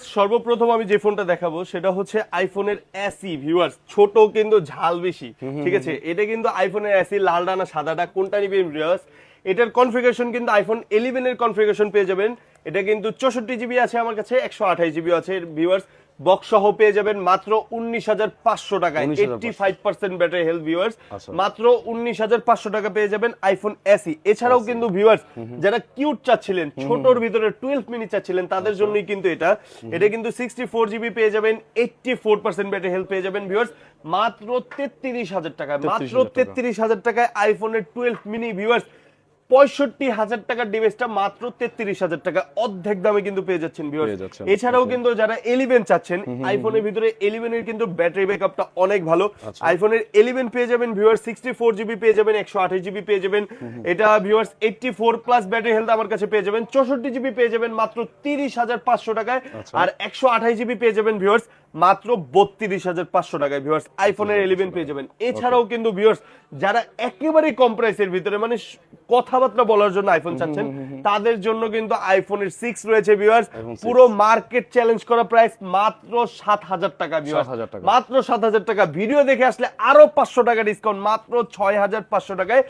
Viewers সর্বপ্রথম আমি যে ফোনটা দেখাবো সেটা হচ্ছে আইফোনের এসি ভিউয়ার্স ছোট কিন্তু ঝাল বেশি। ঠিক আছে? এটা কিন্তু আইফোনের এসি লাল ডানা সাদাটা কোনটা নিবেন ভিউয়ার্স এটার কনফিগারেশন কিন্তু আইফোন ইলেভেন এর কনফিগারেশন পেয়ে যাবেন। এটা কিন্তু চৌষট্টি জিবি আছে আমার কাছে একশো আঠাশ জিবি আছে ভিউয়ার্স বক্স সহ পেয়ে যাবেন মাত্র উনিশ হাজার পাঁচশো টাকায় 19,500 eighty five percent battery health viewers. মাত্র উনিশ হাজার পাঁচশো টাকা পেয়ে যাবেন আইফোন এসি এছাড়াও কিন্তু ভিউয়ার্স যারা কিউট চাচ্ছিলেন ছোটর ভিতরে টুয়েলভ মিনি চাচ্ছিলেন তাদের। জন্যই কিন্তু এটা। এটা কিন্তু সিক্সটি ফোর জিবি পেয়ে যাবেন eighty four percent battery health পেয়ে যাবেন ভিউয়ার্স মাত্র তেত্রিশ হাজার টাকায় মাত্র 33,000 তেত্রিশ হাজার টাকায় আইফোনের টুয়েলভ মিনি ভিউয়ার্স পঁয়ষট্টি হাজার টাকার ডিভাইসটা মাত্র তেত্রিশ হাজার টাকা। অর্ধেক দামে কিন্তু পেয়ে যাচ্ছেন এছাড়াও কিন্তু যারা এলিভেন চাচ্ছেন আইফোনের ভিতরে এলিভেনের কিন্তু ব্যাটারি ব্যাকআপটা অনেক ভালো। আচ্ছা। আইফোনের এলিভেন পেয়ে যাবেন ভিউয়ার্স সিক্সটি ফোর জিবি পেয়ে যাবেন একশো আঠাশ জিবি পেয়ে যাবেন। এটা viewers eighty four plus battery health আমার কাছে পেয়ে যাবেন। চৌষট্টি জিবি পেয়ে যাবেন মাত্র তিরিশ হাজার পাঁচশো টাকায়। আচ্ছা। আর একশো আঠাশ জিবি পেয়ে যাবেন ভিউয়ার্স মাত্র বত্রিশ হাজার পাঁচশো টাকায় ভিউয়ার্স আইফোনের এলিভেন পেয়ে যাবেন। এছাড়াও কিন্তু ভিউয়ার্স যারা একেবারেই কম প্রাইসের ভিতরে মানে কথাবার্তা বলার জন্য আইফোন চাচ্ছেন তাদের জন্য কিন্তু আইফোনের সিক্স রয়েছে ভিউয়ার্স পুরো মার্কেট চ্যালেঞ্জ করা প্রাইস মাত্র সাত হাজার টাকা ভিউয়ার্স মাত্র সাত হাজার টাকা। ভিডিও দেখে আসলে আরও পাঁচশো টাকা ডিসকাউন্ট মাত্র ছয় হাজার পাঁচশো টাকায়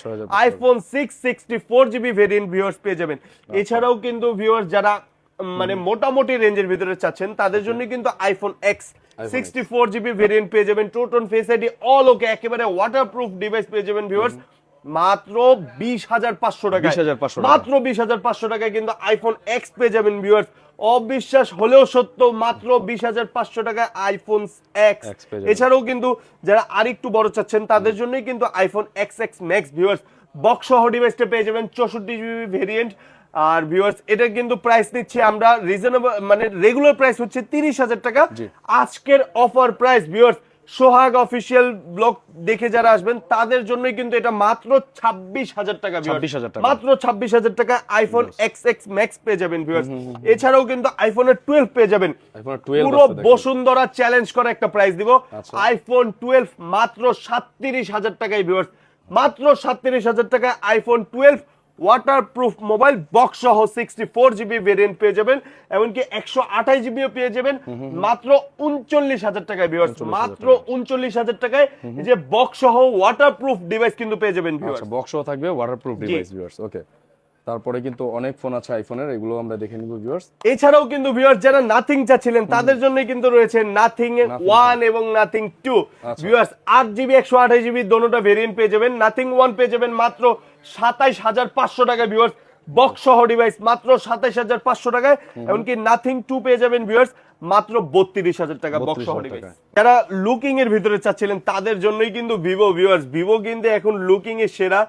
iPhone six sixty four GB variant viewers পেয়ে যাবেন। আচ্ছা। এছাড়াও কিন্তু ভিউয়ার্স যারা মানে মোটামুটি রেঞ্জের ভিতরে চাচ্ছেন। তাদের জন্য কিন্তু iPhone X sixty four GB variant পেয়ে যাবেন। টোটন ফেস আইডি অল ওকে একেবারে ওয়াটারপ্রুফ ডিভাইস পেয়ে যাবেন ভিউয়ার্স মাত্র বিশ হাজার পাঁচশো টাকা। মাত্র বিশ হাজার পাঁচশো টাকায় কিন্তু আইফোন এক্স পেয়ে যাবেন ভিউয়ার্স অবিশ্বাস হলেও সত্য মাত্র বিশ হাজার পাঁচশো টাকায় আইফোন এক্স। এছাড়াও কিন্তু যারা আরেকটু বড় চাচ্ছেন তাদের জন্যই কিন্তু iPhone X X max viewers box সহ ডিভাইসটা পেয়ে যাবেন চৌষট্টি জিবি ভেরিয়েন্ট আর ভিউয়ার্স এটা কিন্তু প্রাইস নিচ্ছি আমরা রিজনেবল মানে রেগুলার প্রাইস হচ্ছে তিরিশ হাজার টাকা। আজকের offer price viewers Sohag official blog দেখে যারা আসবেন তাদের জন্যই কিন্তু এটা মাত্র ছাব্বিশ হাজার টাকা viewers। 26,000 টাকা। মাত্র ছাব্বিশ হাজার টাকা আইফোন এক্স এক্স ম্যাক্স পেয়ে যাবেন ভিউয়ার্স এছাড়াও কিন্তু আইফোনের টুয়েলভ পেয়ে যাবেন। iPhone 12 পুরো বসুন্ধরা চ্যালেঞ্জ করা একটা প্রাইস দিব। আচ্ছা। আইফোন টুয়েলভ মাত্র সাতত্রিশ হাজার টাকায় ভিউয়ার্স মাত্র সাতত্রিশ হাজার টাকায় iPhone twelve waterproof mobile box সহ সিক্সটি ফোর জিবি ভেরিয়েন্ট পেয়ে যাবেন এমনকি একশো আঠাশ জিবিও পেয়ে যাবেন। মাত্র উনচল্লিশ হাজার টাকায় ভিউয়ার্স মাত্র উনচল্লিশ হাজার টাকায় যে বক্স সহ ওয়াটারপ্রুফ ডিভাইস কিন্তু পেয়ে যাবেন ভিউয়ার্স বক্স সহ থাকবে ওয়াটারপ্রুফ ডিভাইস ভিউয়ার্স ওকে তারপরে কিন্তু অনেক ফোন আছে আইফোনের এগুলো আমরা দেখে নিব ভিউয়ার্স এছাড়াও কিন্তু ভিউয়ার্স যারা নাথিং চাচ্ছিলেন তাদের জন্য কিন্তু রয়েছে নাথিং ওয়ান এবং নাথিং টু। ভিউয়ার্স আট জিবি একশো আঠাশ জিবি দোনোটা ভেরিয়েন্ট পেয়ে যাবেন। নাথিং ওয়ান পেয়ে যাবেন মাত্র সাতাইশ হাজার পাঁচশো টাকা ভিউয়ার্স বক্স সহ ডিভাইস মাত্র সাতাইশ হাজার পাঁচশো টাকায় এমনকি নাথিং টু পেয়ে যাবেন ভিউয়ার্স মাত্র বত্রিশ হাজার টাকা বক্স সহ ডিভাইস যারা লুকিং এর ভিতরে চাচ্ছিলেন তাদের জন্যই কিন্তু ভিভো ভিউয়ার্স ভিভো কিন্তু এখন লুকিং এর সেরা।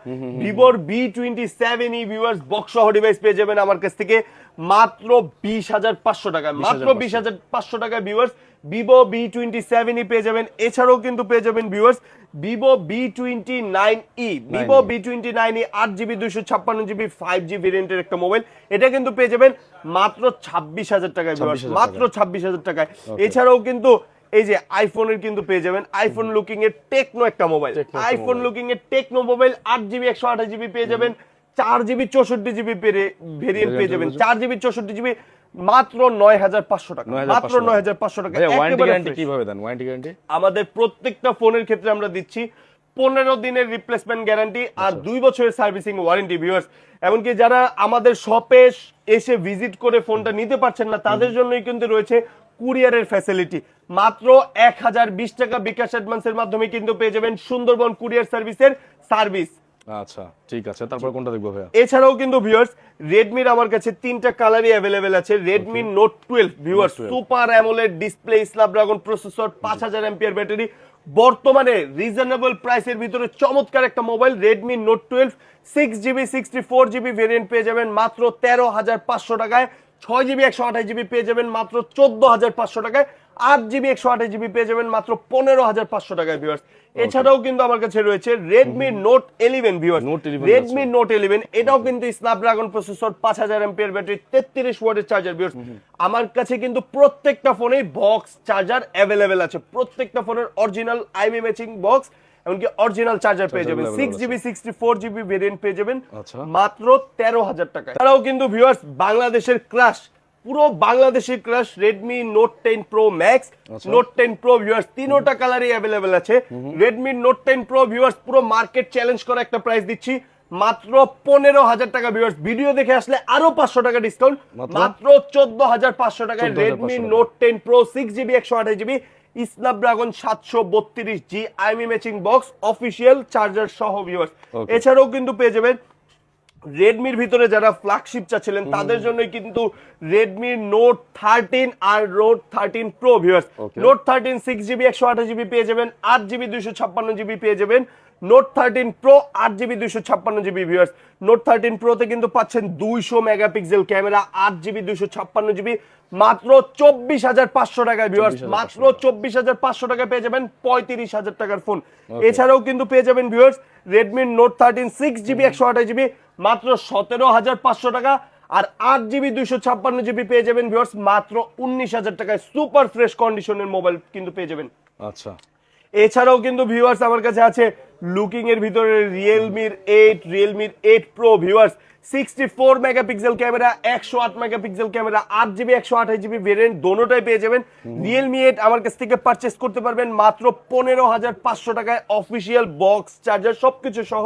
ভিভোর V twenty seven E viewers box সহ ডিভাইস পেয়ে যাবেন আমার কাছ থেকে মাত্র বিশ হাজার পাঁচশো টাকা মাত্র বিশ হাজার পাঁচশো টাকা viewers Vivo V twenty seven E পেয়ে যাবেন। এছাড়াও কিন্তু পেয়ে যাবেন viewers Vivo V twenty nine E. Vivo V twenty nine E আট জিবি দুইশো ছাপ্পান্ন জিবি ফাইভ জি ভেরিয়েন্টের একটা মোবাইল এটা কিন্তু পেয়ে যাবেন মাত্র ছাব্বিশ হাজার টাকায় viewers, 26,000 মাত্র ছাব্বিশ হাজার টাকায়। এছাড়াও কিন্তু এই যে আইফোনের কিন্তু পেয়ে যাবেন। আইফোন লুকিং এর টেকনো একটা মোবাইল আইফোন লুকিং এর টেকনো মোবাইল আট জিবি একশো আঠাশ জিবি পেয়ে যাবেন। চার জিবি চৌষট্টি জিবি ভেরিয়েন্ট পেয়ে যাবেন। চার জিবি চৌষট্টি জিবি মাত্র নয় হাজার পাঁচশো টাকা। মাত্র নয় হাজার পাঁচশো টাকা ওয়ারেন্টি গ্যারান্টি কীভাবে দেন? ওয়ারেন্টি গ্যারান্টি আমাদের প্রত্যেকটা ফোনের ক্ষেত্রে আমরা দিচ্ছি পনেরো দিনের রিপ্লেসমেন্ট গ্যারান্টি আর দুই বছরের সার্ভিসিং ওয়ারেন্টি ভিউয়ার্স এমনকি যারা আমাদের শপে এসে ভিজিট করে ফোনটা নিতে পারছেন না তাদের জন্যই কিন্তু রয়েছে কুরিয়ারের ফ্যাসিলিটি মাত্র এক হাজার বিশ টাকা বিকাশ অ্যাডভান্সের মাধ্যমে কিন্তু পেয়ে যাবেন সুন্দরবন কুরিয়ার সার্ভিসের সার্ভিস আচ্ছা ঠিক আছে। তারপর কোনটা দেখব ভাইয়া? এছাড়াও কিন্তু ভিউয়ার্স রেডমির আমার কাছে তিনটা কালারই অ্যাভেলেবেল আছে। Redmi Note twelve viewers super AMOLED display Snapdragon processor পাঁচ হাজার এমপিয়ার ব্যাটারি বর্তমানে রিজনেবল প্রাইসের ভিতরে চমৎকার একটা mobile Redmi Note twelve six GB sixty four GB variant পেয়ে যাবেন মাত্র তেরো হাজার পাঁচশো টাকায়। ছয় জিবি একশো আঠাশ জিবি পেয়ে যাবেন মাত্র চোদ্দ হাজার পাঁচশো টাকায়। আট জিবি একশো আঠাশ জিবি পেয়ে যাবেন মাত্র পনেরো হাজার পাঁচশো টাকায় ভিউয়ার্স এছাড়াও কিন্তু আমার কাছে রয়েছে Redmi Note eleven viewers Note 11 Redmi Note eleven এটাও কিন্তু স্ন্যাপড্রাগন প্রসেসর পাঁচ হাজার এমপিয়ার ব্যাটারি তেত্রিশ ওয়াটের চার্জার ভিউয়ার্স আমার কাছে কিন্তু প্রত্যেকটা ফোনেই বক্স চার্জার অ্যাভেলেবেল আছে। প্রত্যেকটা ফোনের অরিজিনাল আইবি ম্যাচিং বক্স এমনকি অরিজিনাল চার্জার পেয়ে যাবেন। Six GB sixty four GB variant পেয়ে যাবেন আচ্ছা। মাত্র তেরো হাজার টাকা এছাড়াও কিন্তু ভিউয়ার্স বাংলাদেশের ক্রাশ পুরো বাংলাদেশের crush Redmi Note ten Pro Max Note ten Pro viewers তিনোটা কালারই অ্যাভেলেবেল আছে। Redmi Note ten Pro viewers পুরো মার্কেট চ্যালেঞ্জ করা একটা প্রাইস দিচ্ছি। মাত্র পনেরো হাজার টাকা ভিউয়ার্স ভিডিও দেখে আসলে আরও পাঁচশো টাকা ডিসকাউন্ট মাত্র? চোদ্দ হাজার পাঁচশো টাকায় Redmi Note ten Pro six GB একশো আঠাশ জিবি স্ন্যাপড্রাগন সাতশো বত্রিশ G IMEI matching box official charger সহ ভিউয়ার্স. এছাড়াও কিন্তু পেয়ে যাবেন রেডমির ভিতরে যারা ফ্ল্যাগশিপ চাচ্ছিলেন তাদের জন্যই কিন্তু রেডমি নোট থার্টিন আর Note thirteen Pro viewers Note thirteen six GB একশো আঠাশ জিবি পেয়ে যাবেন আট জিবি দুইশো ছাপ্পান্ন জিবি পেয়ে যাবেন। নোট থার্টিন প্রো আট জিবি দুইশো ছাপ্পান্ন জিবি ভিউয়ার্স নোট থার্টিন প্রোতে কিন্তু পাচ্ছেন দুইশো মেগাপিক্সেল ক্যামেরা আট জিবি দুইশো ছাপ্পান্ন জিবি মাত্র চব্বিশ হাজার পাঁচশো টাকায় ভিউয়ার্স মাত্র চব্বিশ হাজার পাঁচশো টাকায় পেয়ে যাবেন পঁয়ত্রিশ হাজার টাকার ফোন এছাড়াও কিন্তু পেয়ে যাবেন viewers Redmi Note thirteen six GB একশো আঠাশ জিবি মাত্র সতেরো হাজার পাঁচশো টাকা। আর আট জিবি দুইশো ছাপ্পান্ন জিবি পেয়ে যাবেন ভিউয়ার্স মাত্র উনিশ হাজার টাকায় সুপার ফ্রেশ কন্ডিশনের মোবাইল কিন্তু পেয়ে যাবেন। আচ্ছা। এছাড়াও কিন্তু ভিউয়ার্স আমার কাছে আছে লুকিং এর ভিতরে রিয়েলমির eight রিয়েলমির eight Pro viewers sixty four megapixel camera একশো আট মেগাপিক্সেল ক্যামেরা আট জিবি একশো আঠাশ জিবি ভেরিয়েন্ট দোনোটাই পেয়ে যাবেন। রিয়েলমি এইট আমার কাছ থেকে পারচেস করতে পারবেন মাত্র পনেরো হাজার পাঁচশো টাকায় অফিসিয়াল বক্স চার্জার সবকিছু সহ।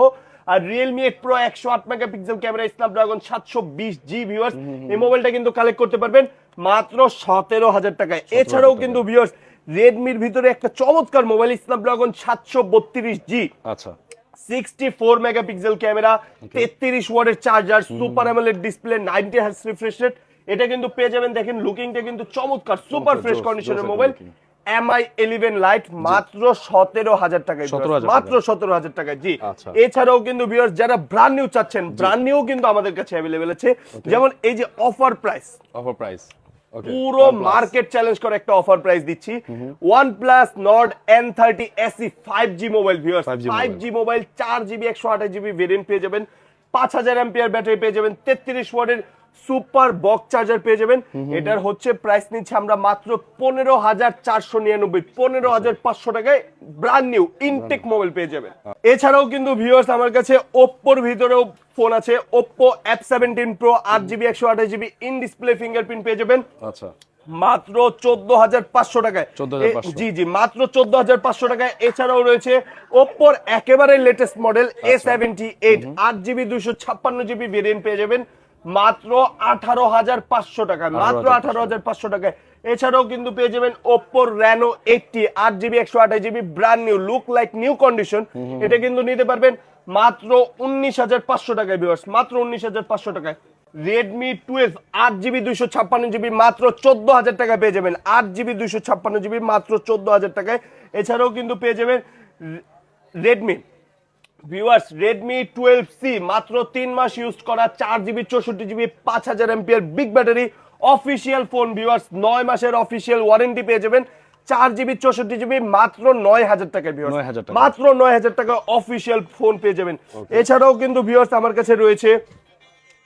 আর রিয়েলমি এইট প্রো একশো আট মেগাপিক্সেল ক্যামেরা স্ন্যাপড্রাগন সাতশো বিশ জি ভিউয়ার্স এই মোবাইলটা কিন্তু কালেক্ট করতে পারবেন মাত্র সতেরো হাজার টাকায়। এছাড়াও কিন্তু ভিউয়ার্স রেডমির ভিতরে একটা চমৎকার মোবাইল স্ন্যাপড্রাগন সাতশো বত্রিশ জি আচ্ছা। সিক্সটি ফোর মেগাপিক্সেল ক্যামেরা তেত্রিশ ওয়ার্ডের charger super AMOLED display ninety hertz refresh rate এটা কিন্তু পেয়ে যাবেন দেখেন লুকিংটা কিন্তু চমৎকার সুপার ফ্রেশ কন্ডিশনের মোবাইল। এমআই ইলেভেন লাইট মাত্র সতেরো হাজার টাকায় মাত্র সতেরো হাজার টাকায় জি। আচ্ছা। এছাড়াও কিন্তু ভিউয়ার্স যারা ব্র্যান্ড নিউ চাচ্ছেন ব্র্যান্ড নিউ কিন্তু আমাদের কাছে অ্যাভেলেবেল আছে। যেমন এই যে অফার প্রাইস অফার প্রাইস পুরো মার্কেট চ্যালেঞ্জ করে একটা অফার প্রাইস দিচ্ছি। OnePlus Nord N thirty SE five G mobile viewers five G mobile চার জিবি একশো আঠাশ জিবি ভেরিয়েন্ট পেয়ে যাবেন। পাঁচ হাজার এম্পিয়ার ব্যাটারি পেয়ে যাবেন। তেত্রিশ ওয়াটের সুপার বক্স চার্জার পেয়ে যাবেন। এটার হচ্ছে প্রাইস নিচ্ছে আমরা মাত্র পনেরো হাজার চারশো নিরানব্বই পনেরো হাজার পাঁচশো টাকায় ব্রান্ড নিউ ইনটেক মোবাইল পেয়ে যাবেন। এছাড়াও কিন্তু ভিউয়ার্স আমার কাছে ওপ্পোর ভিতরেও ফোন আছে। ওপ্পো অ্যাপ সেভেন্টিন প্রো আট জিবি একশো আঠাশ জিবি ইন ডিসপ্লে ফিঙ্গারপ্রিন্ট পেয়ে যাবেন। আচ্ছা। মাত্র চোদ্দ হাজার পাঁচশো টাকায়। 14,500 জি জি মাত্র চোদ্দ হাজার পাঁচশো টাকায়। এছাড়াও রয়েছে ওপ্পোর একেবারে latest model A seventy eight আট জিবি দুশো ছাপ্পান্ন জিবি ভেরিয়েন্ট পেয়ে যাবেন। মাত্র আঠারো হাজার পাঁচশো টাকায় মাত্র আঠারো হাজার পাঁচশো টাকায়। এছাড়াও কিন্তু পেয়ে যাবেন ওপ্পোর র্যানো এইটটি আট জিবি একশো আঠাশ GB brand new look like new condition এটা কিন্তু নিতে পারবেন মাত্র উনিশ হাজার পাঁচশো টাকায় ভিউয়ার্স মাত্র উনিশ হাজার পাঁচশো টাকায়। রেডমি টুয়েলভ আট জিবি দুইশো ছাপ্পান্ন জিবি মাত্র চোদ্দ হাজার টাকায় পেয়ে যাবেন। আট জিবি দুইশো ছাপ্পান্ন জিবি মাত্র চোদ্দ হাজার টাকায়। এছাড়াও কিন্তু পেয়ে যাবেন Redmi viewers Redmi twelve C মাত্র তিন মাস ইউজ করা চার জিবি চৌষট্টি জিবি পাঁচ হাজার ampere big battery official phone viewers নয় মাসের অফিসিয়াল ওয়ারেন্টি পেয়ে যাবেন চার জিবি চৌষট্টি জিবি মাত্র নয় হাজার টাকায় ভিউয়ার্স 9,000 টাকা। মাত্র নয় হাজার টাকা অফিসিয়াল ফোন পেয়ে যাবেন। এছাড়াও কিন্তু ভিউয়ার্স আমার কাছে রয়েছে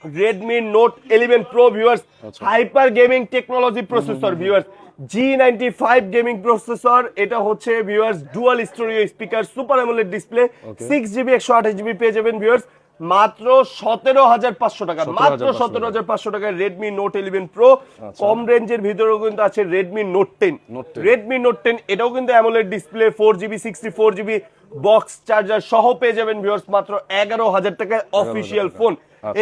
Redmi Note eleven Pro viewers. Hyper gaming technology processor viewers G ninety five gaming processor এটা হচ্ছে viewers dual stereo speaker super AMOLED display six GB একশো আঠাশ জিবি পেয়ে যাবেন ভিউয়ার্স মাত্র সতেরো হাজার পাঁচশো টাকা 17,500 মাত্র সতেরো হাজার পাঁচশো টাকায় রেডমি নোট ইলেভেন প্রো কম রেঞ্জের ভিতরেও কিন্তু আছে Redmi Note ten Redmi Note ten এটাও কিন্তু AMOLED display four GB sixty four GB box charger সহ পেয়ে যাবেন ভিউয়ার্স মাত্র এগারো হাজার টাকায় অফিসিয়াল ফোন।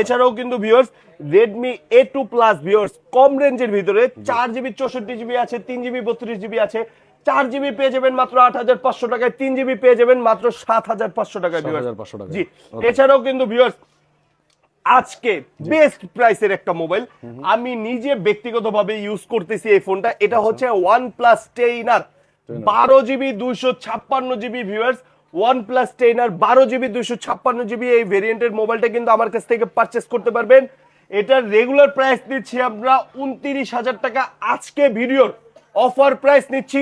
এছাড়াও কিন্তু viewers Redmi A two plus viewers কম রেঞ্জের ভিতরে চার জিবি চৌষট্টি জিবি আছে তিন জিবি বত্রিশ জিবি আছে চার জিবি পেয়ে যাবেন মাত্র আট হাজার পাঁচশো টাকায় তিন জিবি পেয়ে যাবেন মাত্র সাত হাজার পাঁচশো টাকায় ভিউয়ার্স 7,500 টাকায়। জি এছাড়াও কিন্তু ভিউয়ার্স আজকে বেস্ট প্রাইসের একটা মোবাইল আমি নিজে ব্যক্তিগতভাবে ইউজ করতেছি এই ফোনটা এটা হচ্ছে ওয়ান প্লাস টেইনার বারো জিবি দুইশো ছাপ্পান্ন GB viewers one plus ten আর বারো জিবি দুইশো ছাপ্পান্ন জিবি এই ভেরিয়েন্টের মোবাইলটা কিন্তু আমার কাছ থেকে পারচেস করতে পারবেন। এটার রেগুলার প্রাইস দিচ্ছি আমরা উনত্রিশ হাজার টাকা। আজকে ভিডিওর অফার প্রাইস নিচ্ছি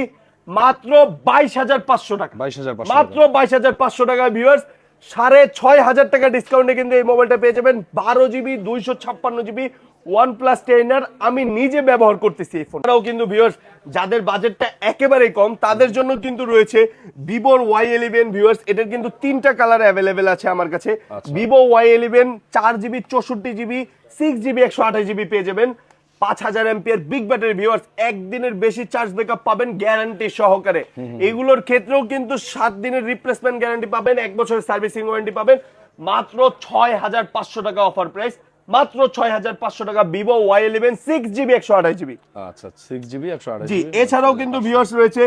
মাত্র বাইশ হাজার পাঁচশো টাকা। 22,500 মাত্র বাইশ হাজার পাঁচশো টাকা ভিউয়ার্স সাড়ে ছয় হাজার টাকা ডিসকাউন্টে কিন্তু এই মোবাইলটা পেয়ে যাবেন। বারো জিবি দুইশো ছাপ্পান্ন জিবি ওয়ান প্লাস টেনার আমি নিজে ব্যবহার করতেছি এই ফোনটাও কিন্তু ভিউয়ার্স যাদের বাজেটটা একেবারেই কম তাদের জন্য কিন্তু রয়েছে ভিভোর ওয়াই ইলেভেন ভিউয়ার্স এটার কিন্তু তিনটা কালার অ্যাভেলেবেল আছে আমার কাছে। ভিভো ওয়াই ইলেভেন চার জিবি চৌষট্টি জিবি সিক্স জিবি একশো আঠাশ জিবি পেয়ে যাবেন। পাঁচ হাজার এমপিয়ার বিগ ব্যাটারি ভিউয়ার্স একদিনের বেশি চার্জ ব্যাকআপ পাবেন গ্যারান্টি সহকারে। এগুলোর ক্ষেত্রেও কিন্তু সাত দিনের রিপ্লেসমেন্ট গ্যারান্টি পাবেন এক বছরের সার্ভিসিং ওয়ারেন্টি পাবেন। মাত্র ছয় হাজার পাঁচশো টাকা অফার প্রাইস মাত্র ছয় হাজার পাঁচশো টাকা Vivo Y eleven six GB একশো আঠাশ জিবি আচ্ছা সিক্স জিবি একশো আঠাশ জি এছাড়াও কিন্তু ভিউয়ার্স রয়েছে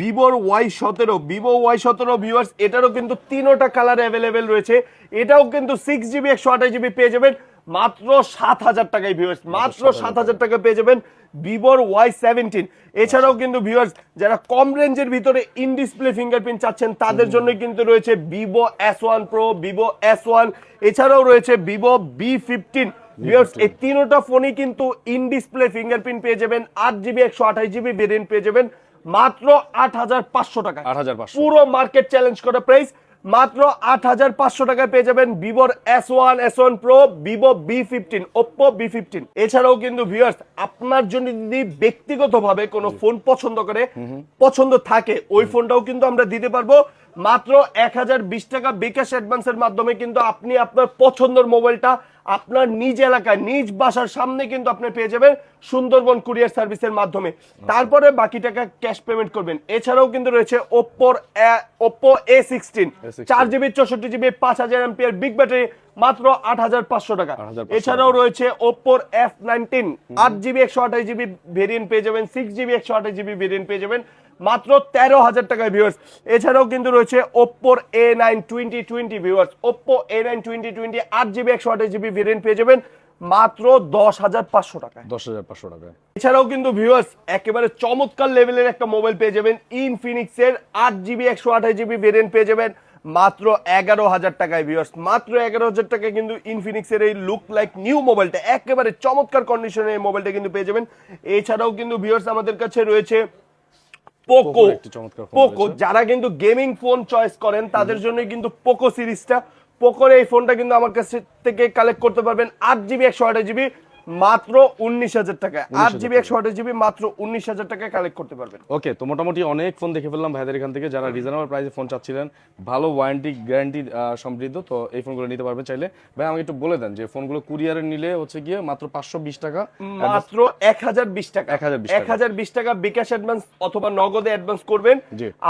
ভিভোর ওয়াই সতেরো। ভিভো ওয়াই সতেরো ভিউয়ার্স এটারও কিন্তু তিনোটা কালার অ্যাভেলেবেল রয়েছে। এটাও কিন্তু সিক্স জিবি একশো আঠাশ জিবি পেয়ে যাবেন। মাত্র সাত হাজার টাকায় ভিউয়ার্স মাত্র সাত হাজার টাকা। পেয়ে যাবেন ভিভোর ওয়াই সেভেন্টিন এছাড়াও কিন্তু ভিউয়ার্স যারা কম রেঞ্জের ভিতরে ইন ডিসপ্লে ফিঙ্গারপ্রিন্ট চাচ্ছেন তাদের জন্য কিন্তু রয়েছে Vivo S one Pro Vivo S one এছাড়াও রয়েছে ভিভো বি ফিফটিন ভিউয়ার্স এই তিনোটা ফোনই কিন্তু ইন ডিসপ্লে ফিঙ্গারপ্রিন্ট পেয়ে যাবেন আট জিবি একশো আঠাশ জিবি ভেরিয়েন্ট পেয়ে যাবেন মাত্র আট হাজার পাঁচশো টাকা 8,500 পুরো মার্কেট চ্যালেঞ্জ করা প্রাইস মাত্র আট হাজার পাঁচশো টাকায় পেয়ে যাবেন ভিভোর S one S one Pro Vivo V fifteen Oppo V fifteen এছাড়াও কিন্তু ভিউয়ার্স আপনার জন্য যদি ব্যক্তিগতভাবে কোনো ফোন পছন্দ করে পছন্দ থাকে ওই ফোনটাও কিন্তু আমরা দিতে পারব। মাত্র এক হাজার বিশ টাকা বিকাশ অ্যাডভান্সের মাধ্যমে কিন্তু আপনি আপনার পছন্দের মোবাইলটা আপনার নিজ এলাকায় নিজ বাসার সামনে কিন্তু আপনি পেয়ে যাবেন সুন্দরবন কুরিয়ার সার্ভিসের মাধ্যমে। তারপরে বাকি টাকা ক্যাশ পেমেন্ট করবেন। এছাড়াও কিন্তু রয়েছে ওপ্পোর ওপ্পো এ সিক্সটিন চার জিবি চৌষট্টি জিবি পাঁচ হাজার এমপিয়ার বিগ ব্যাটারি মাত্র আট হাজার পাঁচশো টাকা। এছাড়াও রয়েছে ওপ্পোর এফ নাইনটিন আট জিবি একশো আঠাশ জিবি ভেরিয়েন্ট পেয়ে যাবেন সিক্স জিবি একশো আঠাশ জিবি ভেরিয়েন্ট পেয়ে যাবেন। মাত্র তেরো হাজার টাকায় ভিউয়ার্স এছাড়াও কিন্তু রয়েছে ওপ্পোর A nine twenty twenty viewers Oppo A nine twenty twenty আট জিবি একশো আঠাশ জিবি ভেরিয়েন্ট পেয়ে যাবেন মাত্র দশ হাজার পাঁচশো টাকায়। দশ হাজার পাঁচশো টাকায়। এছাড়াও কিন্তু ভিউয়ার্স একেবারে চমৎকার লেভেলের একটা মোবাইল পেয়ে যাবেন। ইনফিনিক্স এর আট জিবি একশো আঠাশ জিবি ভেরিয়েন্ট পেয়ে যাবেন মাত্র এগারো হাজার টাকায় ভিউয়ার্স মাত্র এগারো হাজার টাকায় কিন্তু ইনফিনিক্স এর এই লুক লাইক নিউ মোবাইলটা একেবারে চমৎকার কন্ডিশনে এই মোবাইলটা কিন্তু পেয়ে যাবেন। এছাড়াও কিন্তু ভিউয়ার্স আমাদের কাছে রয়েছে পোকো পোকো যারা কিন্তু গেমিং ফোন চয়েস করেন তাদের জন্য কিন্তু পোকো সিরিজটা পোকোর এই ফোনটা কিন্তু আমার কাছ থেকে কালেক্ট করতে পারবেন আট জিবি একশো আঠাশ জিবি মাত্র উনিশ হাজার টাকা। আট জিবি একশো আঠাশ জিবি মাত্র উনিশ হাজার টাকায় কালেক্ট করতে পারবেন। ওকে তো মোটামুটি অনেক ফোন দেখে ফেললাম ভাইদের এখান থেকে যারা রিজনেবল প্রাইসে ফোন চাচ্ছিলেন ভালো ওয়ারেন্টি গ্যারান্টি সমৃদ্ধ তো এই ফোনগুলো নিতে পারবেন চাইলে। ভাই আমাকে একটু বলে দেন যে ফোনগুলো কুরিয়ারে নিলে হচ্ছে গিয়ে মাত্র পাঁচশো বিশ টাকা মাত্র এক হাজার বিশ টাকা। 1020 টাকা। এক হাজার বিশ টাকা বিকাশ অ্যাডভান্স অথবা নগদে অ্যাডভান্স করবেন।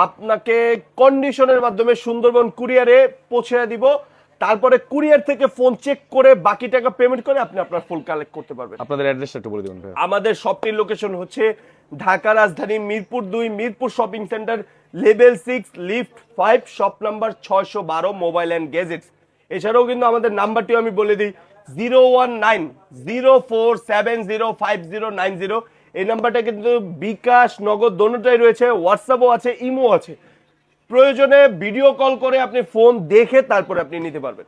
আপনাকে কন্ডিশনের মাধ্যমে সুন্দরবন কুরিয়ারে পৌঁছে দিব। তারপরে কুরিয়ার থেকে ফোন চেক করে বাকি টাকা পেমেন্ট করে আপনি আপনার ফুল কালেক্ট করতে পারবেন। আপনাদের অ্যাড্রেসটা একটু বলে দিবেন ভাই আমাদের শপটির লোকেশন হচ্ছে ঢাকা রাজধানী মিরপুর দুই Mirpur shopping centre level six lift five shop number ছয়শো বারো মোবাইল অ্যান্ড গেজেটস এছাড়াও কিন্তু আমাদের নাম্বারটিও আমি বলে দিই zero one nine zero four seven zero five zero nine zero এই নাম্বারটা কিন্তু বিকাশ নগদ দোনোটাই রয়েছে হোয়াটসঅ্যাপও আছে ইমো আছে। প্রয়োজনে ভিডিও কল করে আপনি ফোন দেখে তারপরে আপনি নিতে পারবেন।